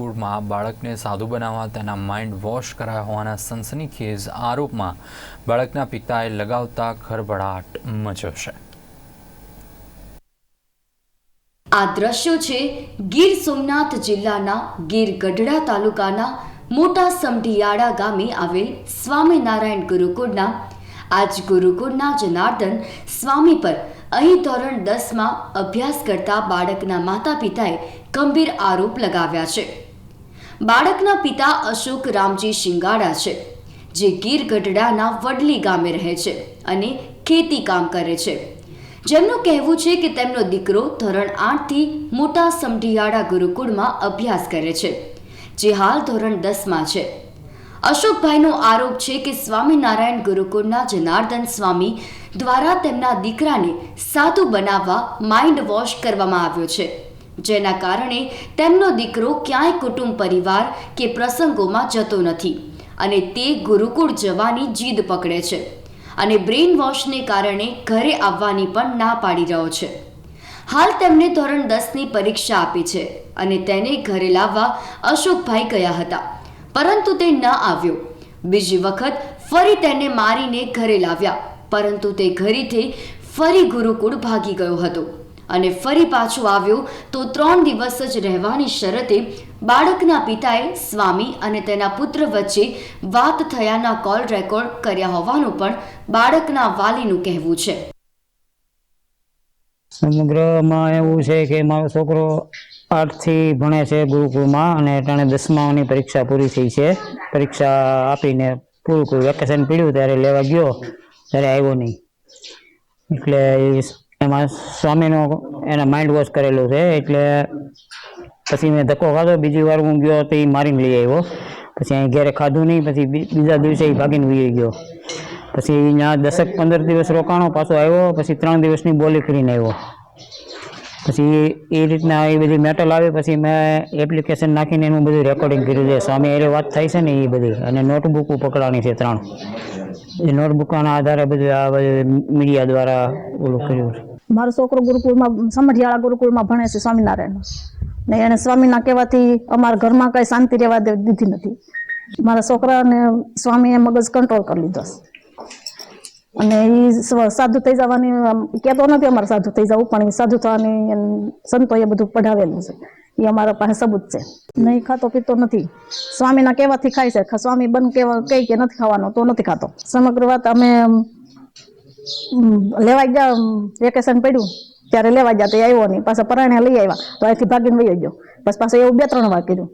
ગુરુકુળમાં બાળકને સાધુ બનાવવા, તેના માઇન્ડ વોશ કરાયા હોવાના સનસનીખેજ આરોપમાં બાળકના પિતાએ લગાવતા ખરભડાટ મચ્યો છે. આ દ્રશ્યો છે ગીર સોમનાથ જિલ્લાના ગીર ગઢડા તાલુકાના મોટા સમઢિયાળા ગામે આવેલ સ્વામિનારાયણ ગુરુકુળના. આજ ગુરુકુળના જનાર્દન સ્વામી પર અહીં ધોરણ દસમાં અભ્યાસ કરતા બાળકના માતા પિતાએ ગંભીર આરોપ લગાવ્યા છે. બાળકના પિતા અશોક રામજી શિંગાડા છે, જે ગીર ગઢડાના વડલી ગામે રહે છે અને ખેતી કામ કરે છે. જેમનું કહેવું છે કે તેમનો દીકરો ધોરણ આઠથી મોટા સમઢિયાળા ગુરુકુળમાં અભ્યાસ કરે છે, જે હાલ ધોરણ દસમાં છે. અશોકભાઈનો આરોપ છે કે સ્વામિનારાયણ ગુરુકુળના જનાર્દન સ્વામી દ્વારા તેમના દીકરાને સાધુ બનાવવા માઇન્ડ વોશ કરવામાં આવ્યો છે. જેના કારણે તેમનો દીકરો ક્યાંય કુટુંબ પરિવાર કે પ્રસંગોમાં જતો નથી અને તે ગુરુકુળ જવાની જીદ પકડે છે અને બ્રેઇન વોશને કારણે ઘરે આવવાની પણ ના પાડી રહ્યો છે. હાલ તેમને ધોરણ દસની પરીક્ષા આપી છે અને તેને ઘરે લાવવા અશોકભાઈ ગયા હતા. પરંતુ તે ન આવ્યો. બીજી વખત ફરી તેને મારીને ઘરે લાવ્યા. પરંતુ તે ઘરેથી ફરી ગુરુકુળ ભાગી ગયો હતો. અને ફરી પાછો આવ્યો તો ત્રણ દિવસ જ રહેવાની શરતે બાળકના પિતાએ સ્વામી અને તેના પુત્ર વચ્ચે વાત થયાના કોલ રેકોર્ડ કર્યા હોવાનું પણ બાળકના વાલીનું કહેવું છે. સમગ્રમાં એવું છે કે મારો છોકરો આઠથી ભણે છે ગુરુકુળમાં અને તેણે દસમાની પરીક્ષા પૂરી થઈ છે. પરીક્ષા આપીને પૂરું કર્યું વેકેશન પીડ્યું ત્યારે લેવા ગયો, ત્યારે આવ્યો નહીં. એટલે એમાં સ્વામીનો એના માઇન્ડ વોશ કરેલું છે, એટલે પછી મેં ધક્કો ખાધો. બીજી વાર હું ગયો તો એ મારીને લઈ આવ્યો. પછી અહીં ઘરે ખાધું નહીં, પછી બીજા દિવસે એ ભાગીને વી ગયો. પછી અહીંયા દસેક પંદર દિવસ રોકાણો પાછો આવ્યો, પછી ત્રણ દિવસની બોલી કરીને આવ્યો. પછી એ રીતના એ બધી મેટલ આવી, પછી મેં એપ્લિકેશન નાખીને એનું બધું રેકોર્ડિંગ કર્યું છે. સ્વામી એ વાત થાય છે ને એ બધી. અને નોટબુક પકડવાની છે ત્રણ. એ નોટબુકના આધારે બધું આ બધું મીડિયા દ્વારા ઓલું કર્યું છે. મારો છોકરો ગુરુકુળમાં, સમઢિયાળા ગુરુકુળમાં ભણે છે સ્વામિનારાયણ. ને એને સ્વામીના કહેવાથી અમારા ઘરમાં કઈ શાંતિ રહેવા દીધી નથી. મારા છોકરાને સ્વામીએ મગજ કંટ્રોલ કરી લીધો છે. અને એ સાધુ થઈ જવાની કહેતો નથી અમારે સાધુ થઈ જવું, પણ એ સાધુ થવાની સંતોએ બધું પઢાવેલું છે. એ અમારા પાસે સબૂત છે. નહીં ખાતો પીતો નથી. સ્વામીના કહેવાથી ખાય છે. સ્વામી બન કેવા કઈ કે નથી ખાવાનો, તો નથી ખાતો. સમગ્ર વાત અમે લેવા ગયા વેકેશન પડ્યું. ત્યારે લેવા ગયા તો આવ્યો નહીં. પાછા પરાણે લઈ આવ્યા. તો અહીંથી ભાગીને વયો ગયો. બસ પાછો એવું બે, ત્રણ વાર કર્યું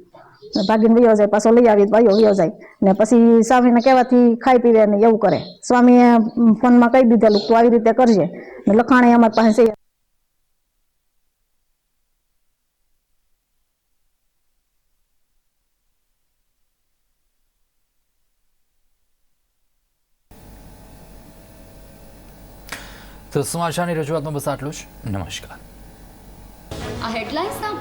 ભાગીન વયો જાય, પાછો લઈ આવી, વયો વયો જાય. ને પછી સ્વામીને કહેવાથી ખાઈ પીવે ને એવું કરે. સ્વામીએ ફોનમાં કહી દીધેલું તું આવી રીતે કરજે. ને લખાણે અમારી પાસે તો સમાચારની રજૂઆતમાં બસ આટલું જ. નમસ્કાર. આ હેડલાઇન્સના